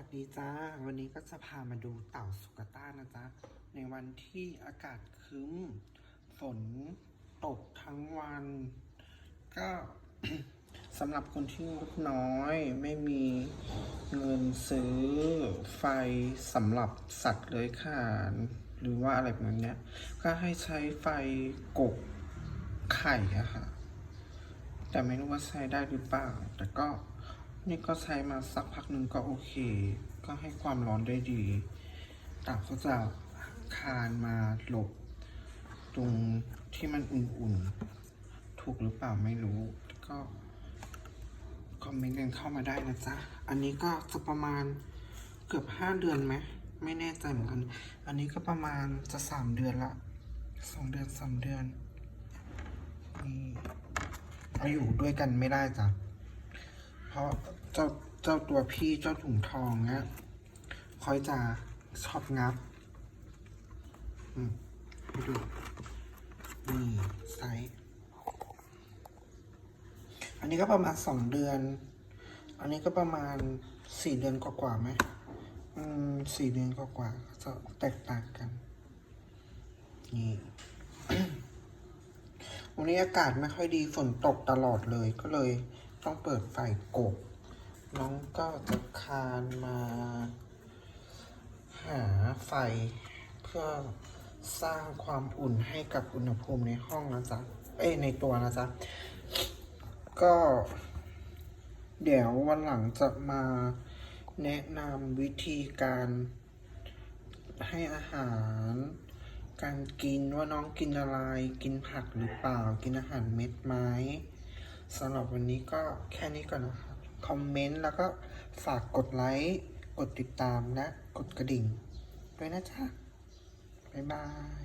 วัสดีจ้า วันนี้ก็จะพามาดูเต่าสุกต้านะจ๊ะ ในวันที่อากาศครึ้มฝนตกทั้งวัน ก็สำหรับคนที่งบน้อยไม่มีเงินซื้อไฟสำหรับสัตว์เลื้อยคลาน หรือว่าอะไรแบบนี้ก็ให้ใช้ไฟกกไข่อะค่ะ แต่ไม่รู้ว่าใช้ได้หรือเปล่า แต่ก็ นี่ก็ใช้มาสักพักหนึ่งก็โอเค ก็ให้ความร้อนได้ดีต่าก็จะคานมาหลบ ตรงที่มันอุ่นๆ ถูกหรือเปล่าไม่รู้ ก็คอมเมนต์กันเข้ามาได้นะจ๊ะ อันนี้ก็จะประมาณเกือบห้าเดือนไหม ไม่แน่ใจเหมือนกัน อันนี้ก็ประมาณจะสามเดือนละสองเดือนสามเดือนนี่เอาอยู่ด้วยกันไม่ได้จ้ะ เพราะเจ้าเจ้าตัวพี่เจ้าถุงทองเนี่ยคอยจะชอบงับอืมดูนี่ไซส์อันนี้ก็ประมาณสองเดือน อันนี้ก็ประมาณสี่เดือนกว่าๆไหมอืมสี่เดือนกว่าๆจะแตกต่างกัน นี่ วันนี้อากาศไม่ค่อยดีฝนตกตลอดเลยก็เลย ต้องเปิดไฟกบ น้องก็จะคานมา หาไฟเพื่อสร้างความอุ่นให้กับอุณหภูมิในห้องนะจ๊ะ เอ้ในตัวนะจ๊ะ ก็ เดี๋ยววันหลังจะมาแนะนำวิธีการให้อาหาร การกินว่าน้องกินอะไร กินผักหรือเปล่า กินอาหารเม็ดไหม สำหรับวันนี้ก็แค่นี้ก่อนนะครับ คอมเมนต์แล้วก็ฝากกดไลค์ กดติดตามและกดกระดิ่ง ด้วยนะจ๊ะ บ๊ายบาย